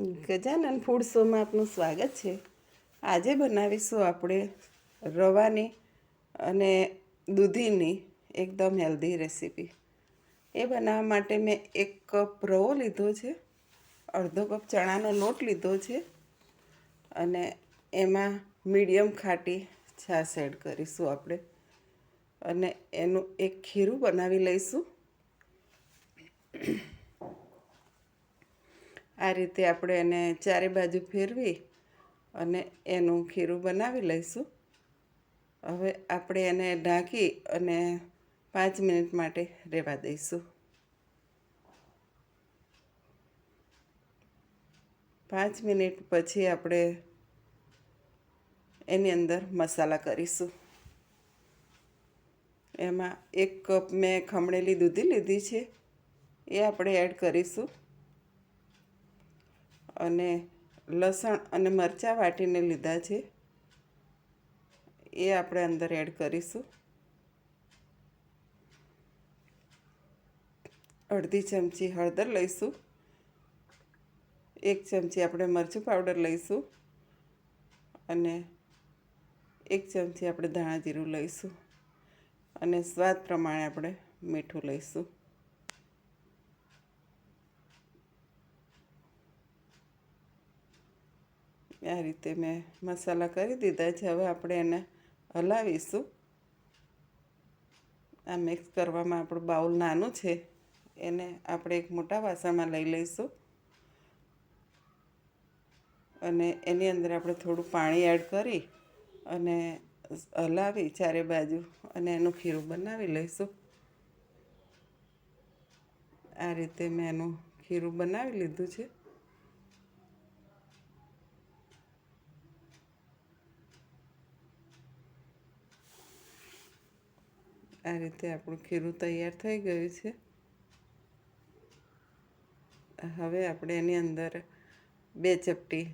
Gajanan food શોમાં આપનું સ્વાગત છે. આજે બનાવીશું આપણે રવાની અને દૂધીની એકદમ હેલ્ધી રેસીપી એ બનાવવા માટે મેં એક કપ રવો લીધો છે, અડધો કપ ચણાનો લોટ લીધો છે અને એમાં મીડિયમ ખાટી છાશ એડ કરીશું આપણે. અને એનું એક ખીરું બનાવી લઈશું. આ રીતે આપણે એને ચારે બાજુ ફેરવી અને એનું ખીરું બનાવી લઈશું. હવે આપણે એને ઢાંકી અને પાંચ મિનિટ માટે રહેવા દઈશું. પાંચ મિનિટ પછી આપણે એની અંદર મસાલા કરીશું. એમાં એક કપ મેં ખમણેલી દૂધી લીધી છે. એ આપણે એડ કરીશું. અને લસણ અને મરચાં વાટીને લીધા છે. એ આપણે અંદર એડ કરીશું. અડધી ચમચી હળદર લઈશું. એક ચમચી આપણે મરચું પાવડર લઈશું. અને એક ચમચી આપણે ધાણા જીરું લઈશું. અને સ્વાદ પ્રમાણે આપણે મીઠું લઈશું. આ રીતે મેં મસાલા કરી દીધા છે. હવે આપણે એને હલાવીશું. આ મિક્સ કરવામાં આપણું બાઉલ નાનું છે. એને આપણે એક મોટા વાસણમાં લઈ લઈશું. અને એની અંદર આપણે થોડું પાણી એડ કરી અને હલાવી ચારે બાજુ અને એનું ખીરું બનાવી લઈશું. આ રીતે મેં એનું ખીરું બનાવી લીધું છે. આ રીતે આપણું ખીરું તૈયાર થઈ ગયું છે. હવે આપણે એની અંદર બે ચપટી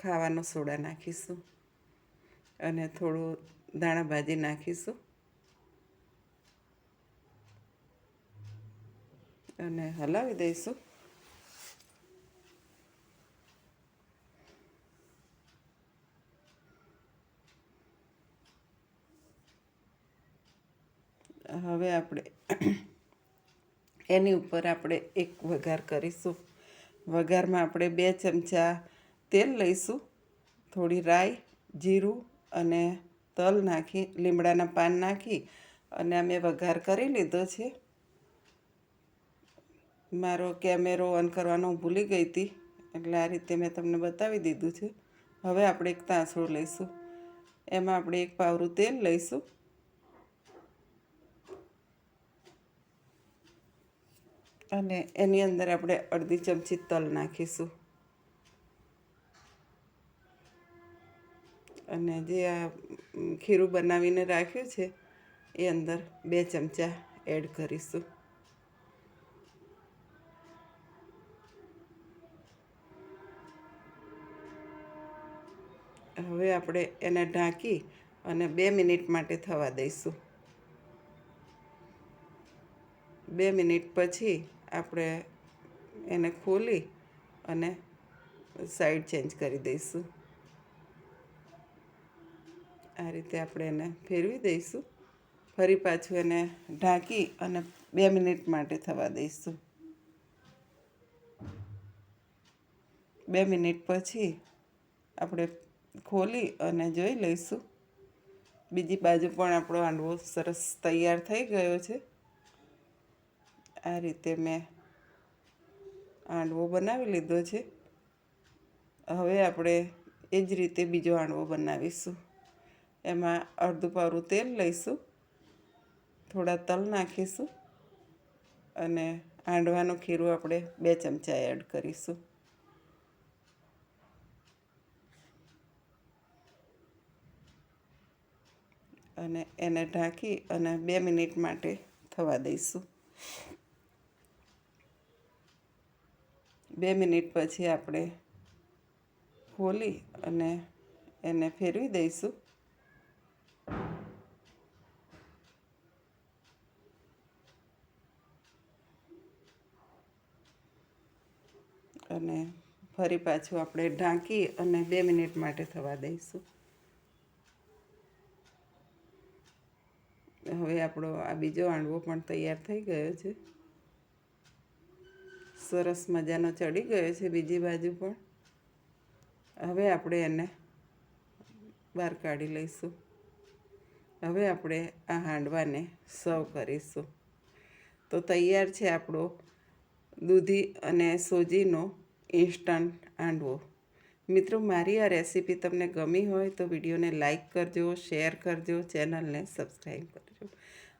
ખાવાનો સોડા નાખીશું અને થોડું ધાણા ભાજી નાખીશું. અને હલાવી દઈશું. હવે આપણે એની ઉપર આપણે એક વઘાર કરીશું. વઘારમાં આપણે બે ચમચા તેલ લઈશું, થોડી રાઈ, જીરું અને તલ નાખી, લીમડાના પાન નાખી અને અમે વઘાર કરી લીધો છે. મારો કેમેરો ઓન કરવાનો ભૂલી ગઈ હતી, એટલે આ રીતે મેં તમને બતાવી દીધું છે. હવે આપણે એક તાંસળું લઈશું. એમાં આપણે એક પાવરું તેલ લઈશું. અને એની અંદર આપણે અડધી ચમચી તલ નાખીશું. અને જે આ ખીરું બનાવીને રાખ્યું છે, એ અંદર બે ચમચા એડ કરીશું. હવે આપણે એને ઢાંકી અને બે મિનિટ માટે થવા દઈશું. બે મિનિટ પછી આપણે એને ખોલી અને સાઈડ ચેન્જ કરી દઈશું. આ રીતે આપણે એને ફેરવી દઈશું. ફરી પાછું એને ઢાંકી અને બે મિનિટ માટે થવા દઈશું. બે મિનિટ પછી આપણે ખોલી અને જોઈ લઈશું. બીજી બાજુ પણ આપણો હાંડવો સરસ તૈયાર થઈ ગયો છે. આ રીતે મેં હાંડવો બનાવી લીધો છે. હવે આપણે એ જ રીતે બીજો હાંડવો બનાવીશું. એમાં અડધું પાવરું તેલ લઈશું, થોડા તલ નાખીશું અને હાંડવાનું ખીરું આપણે બે ચમચા એડ કરીશું. અને એને ઢાંકી અને બે મિનિટ માટે થવા દઈશું. બે મિનિટ પછી આપણે ખોલી અને એને ફેરવી દઈશું. અને ફરી પાછું આપણે ઢાંકી અને બે મિનિટ માટે થવા દઈશું. હવે આપણો આ બીજો હાંડવો પણ તૈયાર થઈ ગયો છે. સરસ મજાનો ચડી ગયો છે બીજી બાજુ પણ. હવે આપણે એને બહાર કાઢી લઈશું. હવે આપણે આ હાંડવાને સર્વ કરીશું. તો તૈયાર છે આપણો દૂધી અને સોજીનો ઇન્સ્ટન્ટ હાંડવો. મિત્રો, મારી આ રેસીપી તમને ગમી હોય તો વિડીયોને લાઇક કરજો, શેર કરજો, ચેનલને સબસ્ક્રાઈબ કરજો.